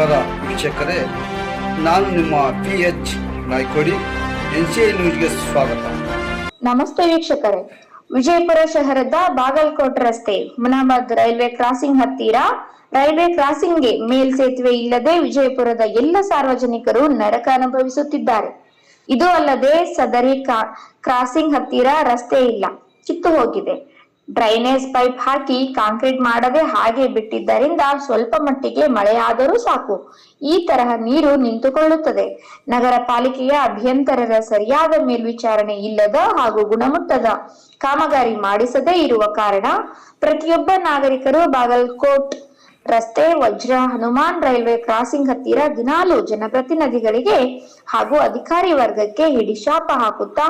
ವೀಕ್ಷಕರೇ, ನಾನು ನಿಮ್ಮ P H Naikodi N C I ನ್ಯೂಸ್ಗೆ ಸ್ವಾಗತ. ನಮಸ್ತೆ ವೀಕ್ಷಕರೇ. ವಿಜಯಪುರ ಶಹರದ ಬಾಗಲಕೋಟ್ ರಸ್ತೆ, ಮುನಾಬಾದ್ ರೈಲ್ವೆ ಕ್ರಾಸಿಂಗ್ ಹತ್ತಿರ. ರೈಲ್ವೆ ಕ್ರಾಸಿಂಗ್ಗೆ ಮೇಲ್ಸೇತುವೆ ಇಲ್ಲದೆ ವಿಜಯಪುರದ ಎಲ್ಲ ಸಾರ್ವಜನಿಕರು ನರಕ ಅನುಭವಿಸುತ್ತಿದ್ದಾರೆ. ಇದು ಅಲ್ಲದೆ ಸದರಿ ಕ್ರಾಸಿಂಗ್ ಹತ್ತಿರ ರಸ್ತೆ ಇಲ್ಲ, ಕಿತ್ತು ಹೋಗಿದೆ. ಡ್ರೈನೇಜ್ ಪೈಪ್ ಹಾಕಿ ಕಾಂಕ್ರೀಟ್ ಮಾಡದೆ ಹಾಗೆ ಬಿಟ್ಟಿದ್ದರಿಂದ ಸ್ವಲ್ಪ ಮಟ್ಟಿಗೆ ಮಳೆಯಾದರೂ ಸಾಕು. ಈ ತರಹ ನೀರು ನಿಂತುಕೊಳ್ಳುತ್ತದೆ. ನಗರ ಪಾಲಿಕೆಯ ಅಭ್ಯಂತರರ ಸರಿಯಾದ ಮೇಲ್ವಿಚಾರಣೆ ಇಲ್ಲದ ಹಾಗೂ ಗುಣಮಟ್ಟದ ಕಾಮಗಾರಿ ಮಾಡಿಸದೇ ಇರುವ ಕಾರಣ ಪ್ರತಿಯೊಬ್ಬ ನಾಗರಿಕರು ಬಾಗಲ್ಕೋಟ್ ರಸ್ತೆ, ವಜ್ರ, ಹನುಮಾನ್ ರೈಲ್ವೆ ಕ್ರಾಸಿಂಗ್ ಹತ್ತಿರ ದಿನಾಲು ಜನಪ್ರತಿನಿಧಿಗಳಿಗೆ ಹಾಗೂ ಅಧಿಕಾರಿ ವರ್ಗಕ್ಕೆ ಹಿಡಿಶಾಪ ಹಾಕುತ್ತಾ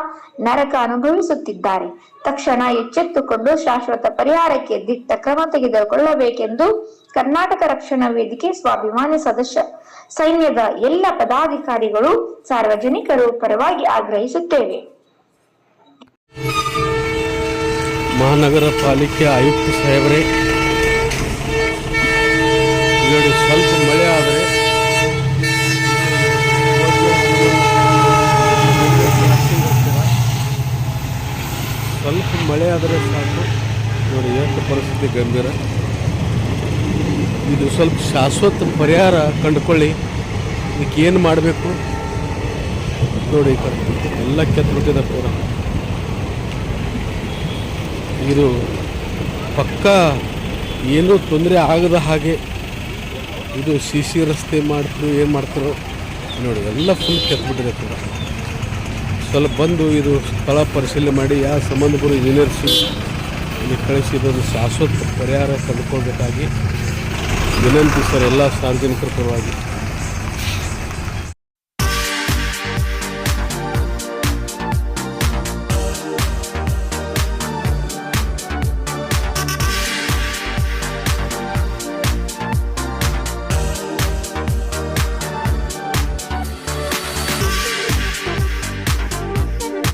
ನರಕ ಅನುಭವಿಸುತ್ತಿದ್ದಾರೆ. ತಕ್ಷಣ ಎಚ್ಚೆತ್ತುಕೊಂಡು ಶಾಶ್ವತ ಪರಿಹಾರಕ್ಕೆ ದಿಟ್ಟ ಕ್ರಮ ತೆಗೆದುಕೊಳ್ಳಬೇಕೆಂದು ಕರ್ನಾಟಕ ರಕ್ಷಣಾ ವೇದಿಕೆ ಸ್ವಾಭಿಮಾನಿ ಸದಸ್ಯ, ಸೈನ್ಯದ ಎಲ್ಲ ಪದಾಧಿಕಾರಿಗಳು ಸಾರ್ವಜನಿಕರು ಪರವಾಗಿ ಆಗ್ರಹಿಸುತ್ತೇವೆ. ಮಹಾನಗರ ಪಾಲಿಕೆ ಆಯುಕ್ತ ಸಾಹೇಬರೇ ನೋಡಿ ಸ್ವಲ್ಪ ಮಳೆ ಆದರೆ ಸ್ವಲ್ಪ ಮಳೆ ಆದರೆ ಸಾಕು. ನೋಡಿ ಎಷ್ಟು ಪರಿಸ್ಥಿತಿ ಗಂಭೀರ. ಇದು ಸ್ವಲ್ಪ ಶಾಶ್ವತ ಪರಿಹಾರ ಕಂಡುಕೊಳ್ಳಿ. ಇದಕ್ಕೆ ಏನು ಮಾಡಬೇಕು? ನೋಡಿ ಎಲ್ಲ ಕೆತ್ತಬಿಟ್ಟಿದೆ ಪೂರ. ಇದು ಪಕ್ಕ ಏನೂ ತೊಂದರೆ ಆಗದ ಹಾಗೆ ಇದು ಸಿ ಸಿ ರಸ್ತೆ ಮಾಡ್ತಿರೋ ಏನು ಮಾಡ್ತಾರೋ ನೋಡಿ, ಎಲ್ಲ ಫುಲ್ ಕೆತ್ತಿಬಿಟ್ಟಿದೆ ಕೂಡ ಸ್ವಲ್ಪ ಬಂದು ಇದು ಸ್ಥಳ ಪರಿಶೀಲನೆ ಮಾಡಿ ಯಾವ ಸಂಬಂಧಪುರ ಇಂಜಿನಿಯರ್ಸು ಇಲ್ಲಿ ಕಳಿಸಿ ಇದೊಂದು ಶಾಶ್ವತ ಪರಿಹಾರ ಕಂಡುಕೊಳ್ಬೇಕಾಗಿ ವಿನಂತಿ ಸರ್, ಎಲ್ಲ ಸಾರ್ವಜನಿಕರ ಪರವಾಗಿ.